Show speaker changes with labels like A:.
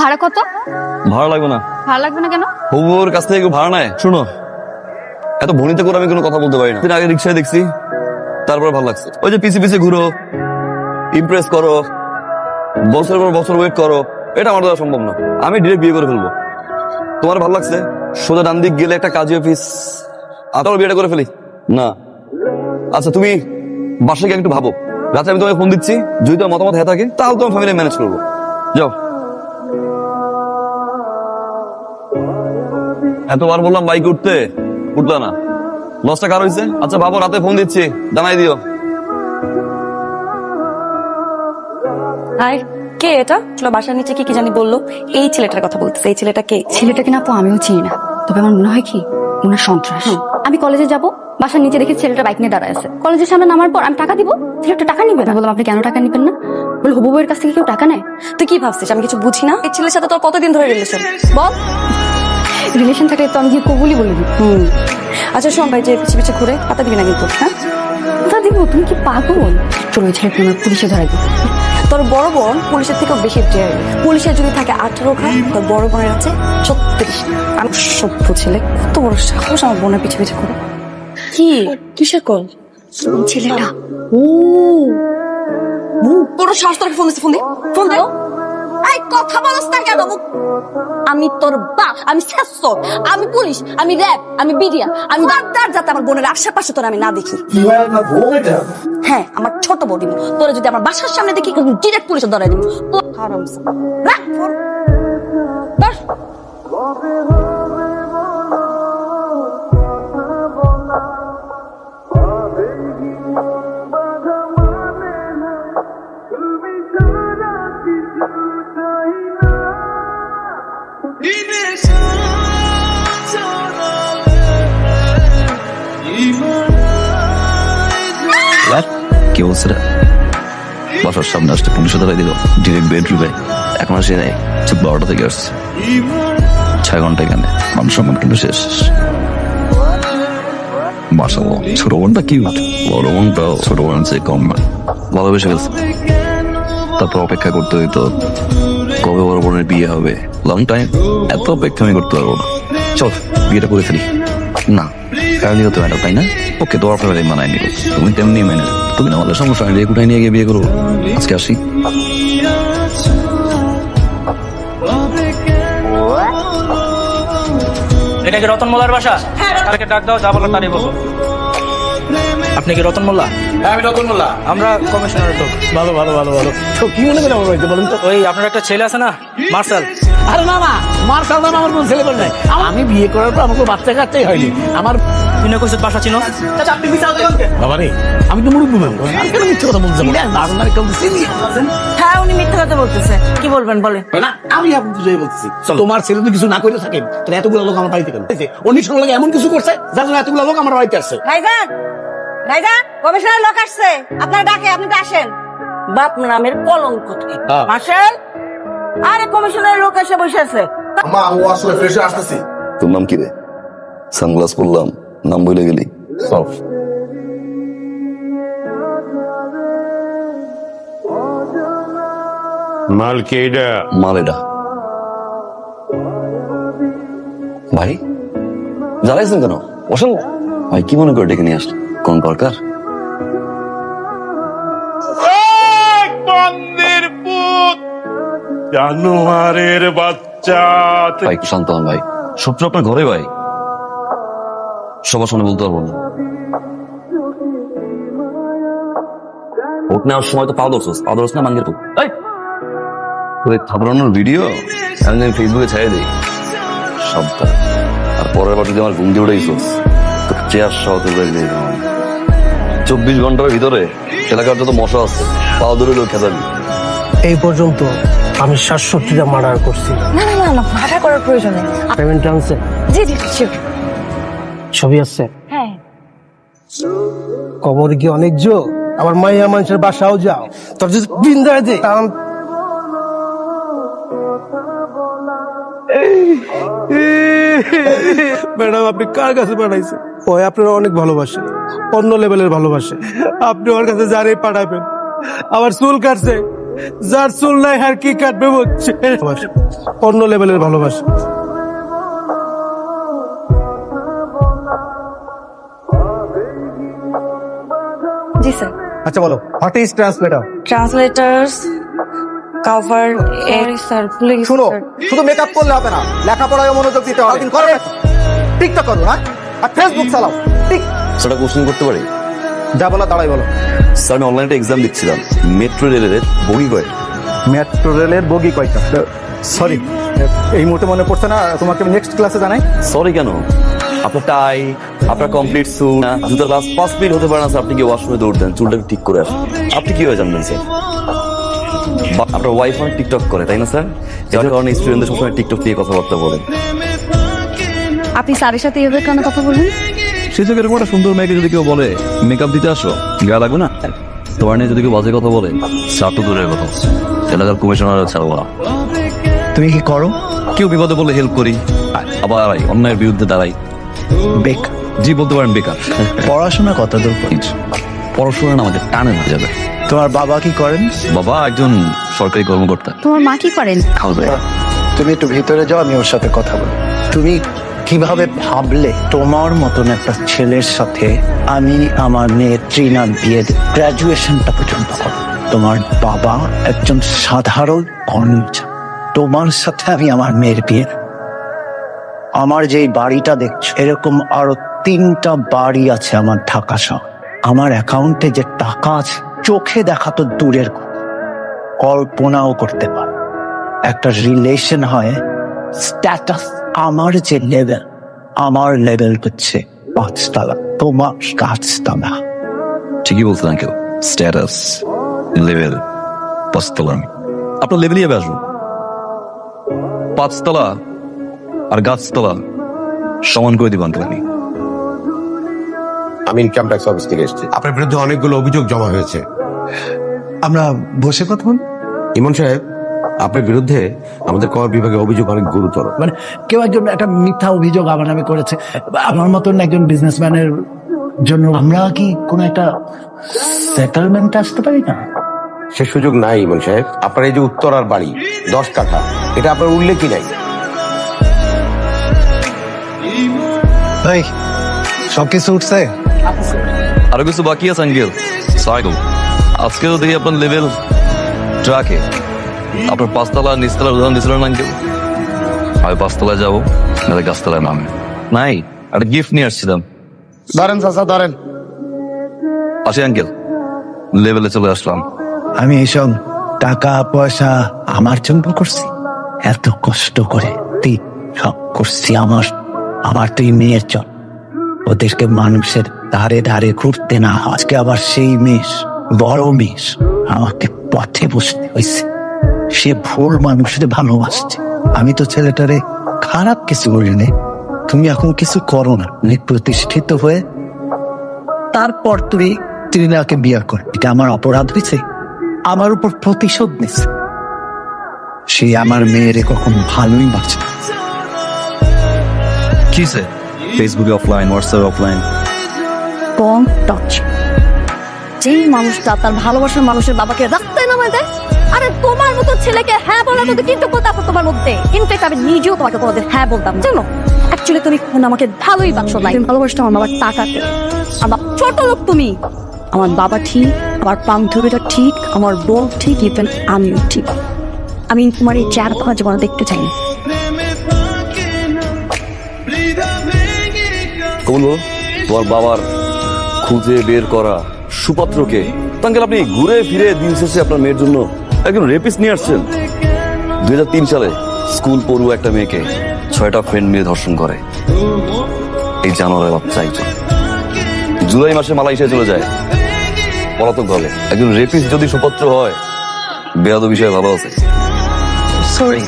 A: ভাড়া কত?
B: ভাড়া লাগবে না।
A: ভাড়া লাগবে না কেন?
B: হবুর কাছ থেকে ভাড়া নেয়? শুনো এত ভনিতে করে আমি কোনো কথা বলতে পারি না। আগে রিক্সায় দেখছি তারপর ভালো লাগছে। ওই যে পিছে পিছে ঘুরো ইমপ্রেস করো বছরের পর বছর ওয়েট করো এটা আমার দ্বারা সম্ভব না। আমি ডিরেক্ট বিয়ে করে ফেলব। তোমার ভালো লাগছে? সোজা ডান দিক গেলে একটা কাজী অফিস আতারও বিয়েটা করে ফেলি? না। আচ্ছা তুমি গিয়ে একটু ভাবো। রাতে আমি তোমাকে ফোন দিচ্ছি যদি তোমার মতামত হয়ে থাকে তাহলে তোমার ফ্যামিলি ম্যানেজ করব। যাও। এতবার বললাম বাইক উঠতে। উঠলা না। লসটা কার হয়েছে আচ্ছা বাবু রাতে ফোন দিচ্ছি। জানাই দিও।
C: হাই কে এটা? চলো বাসার নিচে কি কি জানি বলল? এই ছেলেটার কথা বলতেছে। এই ছেলেটা কে?
A: ছেলেটাকে না আপু আমিও চিনি না। তবে আমার মনে হয় কি? ওনার সন্ত্রাস। আমি কলেজে যাব। বাসার নিচে দেখে ছেলেটা বাইক নিয়ে দাঁড়ায় আছে। কলেজের সামনে নামার পর আমি টাকা দিব। ছেলেটা টাকা নিবে? না বললাম আপনি কেন টাকা নিবেন না? বলে হবু বউয়ের কাছ থেকে কেউ টাকা নেয়?
C: তুই কি ভাবছিস? আমি কিছু বুঝি না? এই ছেলের সাথে তোর কতদিন ধরে রিলেশন বল।
A: রিলেশন থাকলে তো আমি গিয়ে কবুলি বলে দিই।
C: হুম। আচ্ছা শোন ভাই যে পিছিয়ে পিছিয়ে ঘুরে পাতা দিবি না কিন্তু হ্যাঁ?
A: তা দিব তুমি কি পাগল? চলো ওই ছেলেটা আমার পুলিশে ধরাই দিই।
C: তোর বড় বোন পুলিশের থেকেও বেশি ডেয়ার পুলিশের যদি থাকে আঠারো ঘা তোর বড় বোনের আছে ছত্রিশ। আমি সভ্য ছেলে কত বড় সাহস আমার বোনের পিছিয়ে পিছিয়ে ঘুরে। কি? কিসের কল?
A: ছেলেটা।
C: ও। বড় সাহস তোর ফোন দিচ্ছে ফোন দি। ফোন দে। এই কথা বলস না কেন আমি তোর বাপ আমি শেষ আমি পুলিশ আমি র্যাব আমি বিডিয়া আমি ডাক্তার যাতে আমার বোনের আশেপাশে তোর আমি না দেখি। হ্যাঁ আমার ছোট বডি তোরা যদি আমার বাসার সামনে দেখি ডিরেক্ট পুলিশে ধরে দিব। রাখ।
B: কি বাসার সামনে আসতে দিল। ডিরেক্ট এখন বারোটা থেকে আসছে। ছয় ঘণ্টা এখানে। মান সম্মান কিন্তু শেষ। ছোট বোনটা কিউট বড় বোনটাও ছোট বোন চেয়ে কম না। ভালোবেসে ফেলছে। তারপর অপেক্ষা করতে হইতো, কবে বড় বোনের বিয়ে হবে? লং টাইম এত অপেক্ষা আমি করতে পারব না। চল, বিয়েটা করে ফেলি। না ফ্যামিলি তো ম্যাডাম তাই না? ওকে তোমার ফ্যামিলি মানায় নিব। তুমি তেমনি মেনে তুমি না আমাদের সমস্যা ফ্যামিলি কোথায় নিয়ে গিয়ে বিয়ে করো আজকে আসি।
D: এটা কি রতন মোলার বাসা? তাকে ডাক দাও যা বলো তারই বলো আপনি কি রতন মোল্লা?
E: হ্যাঁ আমি রতন মোল্লা।
D: আমরা কমিশনারের লোক।
E: ভালো ভালো ভালো ভালো। তো কি মনে করেন আমার বাড়িতে বলেন তো?
D: ওই আপনার একটা ছেলে আছে না মার্শাল।
E: আরে না না মার সালদান আমার কোন ছেলে বলে নাই। আমি বিয়ে করার পর আমাকে বাচ্চা কাচ্চাই হয়নি। আমার
D: তুই না কইছিস বাসা চিনো?
E: বাবা রে আমি তো মুরব্বী মানুষ। আমি কেন মিথ্যে কথা বলতে না আপনার কেউ চিনি
C: হ্যাঁ উনি মিথ্যা কথা বলতেছে। কি বলবেন বলে
E: না আমি আপনি বুঝাই বলছি। তোমার ছেলে তো কিছু না করে থাকেন তাহলে এতগুলো লোক আমার বাড়িতে কেন? সঙ্গে লাগে এমন কিছু করছে যার জন্য এতগুলো লোক আমার বাড়িতে আসছে।
C: ভাইজান ভাইজান কমিশনার লোক আসছে। আপনার ডাকে আপনি তো আসেন। বাপ নামের কলঙ্ক
E: হ্যাঁ।
C: মার্শাল আরে কমিশনার লোক এসে বসে আছে।
F: আমা ও আসলে ফ্রেশে আসতেছি।
B: তোর নাম কি রে? সানগ্লাস পরলাম নাম বলে গেলি। অফ
G: মাল কে এটা
B: মাল এটা ভাই জ্বালাইছেন কেন? বসেন। ভাই কি মনে করে ডেকে নিয়ে আসলেন? কোন দরকার?
G: জানোয়ারের বাচ্চা।
B: ভাই একটু শান্ত হন ভাই। সূত্র আপনার ঘরে ভাই? সবার সামনে বলতে পারব না। ভোট নেওয়ার সময় তো পাও দোষ পাও দোষ না মাঙ্গের তোদের থাপড়ানোর ভিডিও আমি আমি ফেসবুকে ছেড়ে দিই। সবটা আর পরের বার যদি আমার ঘুম দিয়ে উঠেছিস তো চেয়ার সহ চব্বিশ ঘণ্টার ভিতরে এলাকার যত মশা আছে পাও ধরে লোক খেতাবি
H: এই পর্যন্ত আমি সাতষট্টিটা মার্ডার করছি
C: না না না না ভাড়া করার প্রয়োজন নেই
H: পেমেন্ট আনছে
C: জি জি।
H: ছবি আছে
C: হ্যাঁ
H: কবর কি অনেক জো আবার মাইয়া মানুষের বাসাও যাও তোর যদি বিন্দায় দে ম্যাডাম আপনি কার কাছে পাঠাইছে ওই আপনারা অনেক ভালোবাসে অন্য লেভেলের ভালোবাসে। আপনি ওর কাছে যারে পাঠাবেন। আবার চুল কাটছে। যার চুল নাই আর কি কাটবে বলছে। অন্য লেভেলের ভালোবাসা।
C: জি স্যার।
H: আচ্ছা বলো what is translator
I: translators cover এর স্যার প্লিজ
J: শুনো শুধু মেকআপ করলে হবে না লেখাপড়ায় মনোযোগ দিতে হবে। করো টিকটক করো হ্যাঁ? আর ফেসবুক চালাও। টিক
B: সেটা কোশ্চেন করতে পারি?
J: যা বলো দাঁড়াই বলো।
B: স্যার আমি অনলাইনে এক্সাম দিচ্ছিলাম। মেট্রো রেলের বগি কয়েক
J: মেট্রো রেলের বগি কয়টা? সরি এই মুহূর্তে মনে পড়ছে না তোমাকে নেক্সট ক্লাসে জানাই।
B: সরি কেন? আপনার টাই আপনার কমপ্লিট সু জুতার লাস্ট পাঁচ মিনিট হতে পারে না স্যার আপনি কি ওয়াশরুমে দৌড় দেন চুলটা ঠিক করে আসেন। আপনি কি হয়ে জানবেন স্যার? বা- আপনার ওয়াইফ অনেক টিকটক করে তাই না স্যার? যার কারণে স্টুডেন্টদের সবসময় টিকটক নিয়ে কথাবার্তা বলেন
C: আপনি স্যারের সাথে এভাবে কেন কথা বলবেন
B: সে থেকে এরকম একটা সুন্দর মেয়েকে যদি কেউ বলে মেকআপ দিতে আসো গা লাগবে না? তোমার নিয়ে যদি কেউ বাজে কথা বলে স্যার তো দূরের কথা। এলাকার কমিশনার ছাড়বো না।
J: তুমি কি করো?
B: কেউ বিপদে বলে হেল্প করি। আবার অন্যায়ের বিরুদ্ধে দাঁড়াই।
J: বেক
B: জি বলতে পারেন বেকার।
J: পড়াশোনা কত দূর?
B: পড়াশোনা না আমাদের টানে না যাবে।
J: তোমার বাবা কি করেন?
B: বাবা একজন সরকারি কর্মকর্তা।
C: তোমার মা কি করেন?
J: তুমি একটু ভিতরে যাও আমি ওর সাথে কথা বলি। তুমি কীভাবে ভাবলে তোমার মতন একটা ছেলের সাথে আমি আমার মেয়ের ট্রিনার বিয়ের গ্রাজুয়েশনটা পর্যন্ত করব? তোমার বাবা একজন সাধারণ কর্মচারী। তোমার সাথে আমি আমার মেয়ের বিয়ে। আমার যেই বাড়িটা দেখছ, এরকম আরও তিনটা বাড়ি আছে আমার ঢাকা শহর। আমার অ্যাকাউন্টে যে টাকা আছে, চোখে দেখা তো দূরের কল্পনাও করতে পারো একটা রিলেশন হয় স্ট্যাটাস আমার যে লেভেল আমার লেভেল হচ্ছে পাঁচতলা তোমার গাছতলা
B: ঠিকই বলছেন কেউ স্ট্যাটাস লেভেল পাঁচতলা আপনার লেভেলই হবে আসুন। পাঁচতলা আর গাছতলা সমান করে দিবেন আপনি
F: আমি। ইনকাম ট্যাক্স অফিস থেকে এসেছি।
K: আপনার বিরুদ্ধে অনেকগুলো অভিযোগ জমা হয়েছে।
H: আমরা বসে কথা বলি।
F: ইমন সাহেব আপনার বিরুদ্ধে আমাদের কর বিভাগে অভিযোগ অনেক গুরুতর।
L: মানে কেউ একজন একটা মিথ্যা অভিযোগ আমার নামে করেছে। আমার মতন একজন বিজনেসম্যানের জন্য আমরা কি কোনো একটা সেটেলমেন্ট আসতে পারি না?
F: সে সুযোগ নাই ইমন সাহেব। আপনার এই যে উত্তরার বাড়ি দশ কাঠা এটা আপনার উল্লেখই নাই।
J: এই সবকিছু উঠছে?
B: আরও কিছু বাকি আছে আঙ্কেল। সাইকেল। দেখি আপনার লেভেল ট্রাকে আপনার পাঁচতলা নিচতলার উদাহরণ দিয়েছিলেন আঙ্কেল আমি পাঁচতলায় যাব নাহলে গাছতলায় নামে। নাই একটা গিফট নিয়ে আসছিলাম।
J: ধরেন চাচা ধরেন
B: আসি আঙ্কেল লেভেলে চলে আসলাম।
L: আমি এইসব টাকা পয়সা আমার জন্য করছি। এত কষ্ট করে তুই সব করছি আমার আমার তুই মেয়ের জন্য। ওদেরকে মানুষের ধারে ধারে ঘুরতে না আজকে আবার সেই মেষ বড় মেষ। আমাকে পথে বসতে হয়েছে। সে ভুল মানুষের ভালোবাসছে। আমি তো ছেলেটারে খারাপ কিছু বলিনি তুমি এখন কিছু করো না। প্রতিষ্ঠিত হয়ে তারপর তুমি ত্রিনাকে বিয়ে কর। এটা আমার অপরাধ হয়েছে। আমার উপর প্রতিশোধ নিছে সে আমার মেয়েরে কখন ভালোই বাঁচে না।
B: কিসে ফেসবুকে অফলাইন হোয়াটসঅ্যাপ অফলাইন
C: কম টাচ যেই মানুষটা তার ভালোবাসার মানুষের বাবাকে রাস্তায় নামায় দেয় তোমার মতো ছেলেকে হ্যাঁ বলার মতো কিন্তু কথা আছে তোমার মধ্যে। ইনফেক্ট আমি নিজেও তোমাকে কোনোদিন হ্যাঁ বলতাম জানো? অ্যাকচুয়ালি তুমি কখনো আমাকে ভালোই বাসো নাই তুমি ভালোবাসতো আমার বাবার টাকাতে আমার ছোট লোক তুমি। আমার বাবা ঠিক আমার বান্ধবীটা ঠিক আমার বোন ঠিক ইভেন আমিও ঠিক। আমি তোমার এই চার তোমার জীবনে দেখতে চাই না।
B: তোমার বাবার খুঁজে বের করা সুপাত্রকে। তাঙ্কেল আপনি ঘুরে ফিরে দিন শেষে আপনার মেয়ের জন্য একজন রেপিস নিয়ে আসছেন। দুই তিন সালে স্কুল পড়ুয়া একটা মেয়েকে ছয়টা ফ্রেন্ড মিলে ধর্ষণ করে। এই জানোয়ারের বাচ্চা একজন। জুলাই মাসে মালয়েশিয়া চলে যায়। পলাতক ভাবে একজন রেপিস যদি সুপাত্র হয় বেয়াদ বিষয়ে ভালো আছে।
C: সরি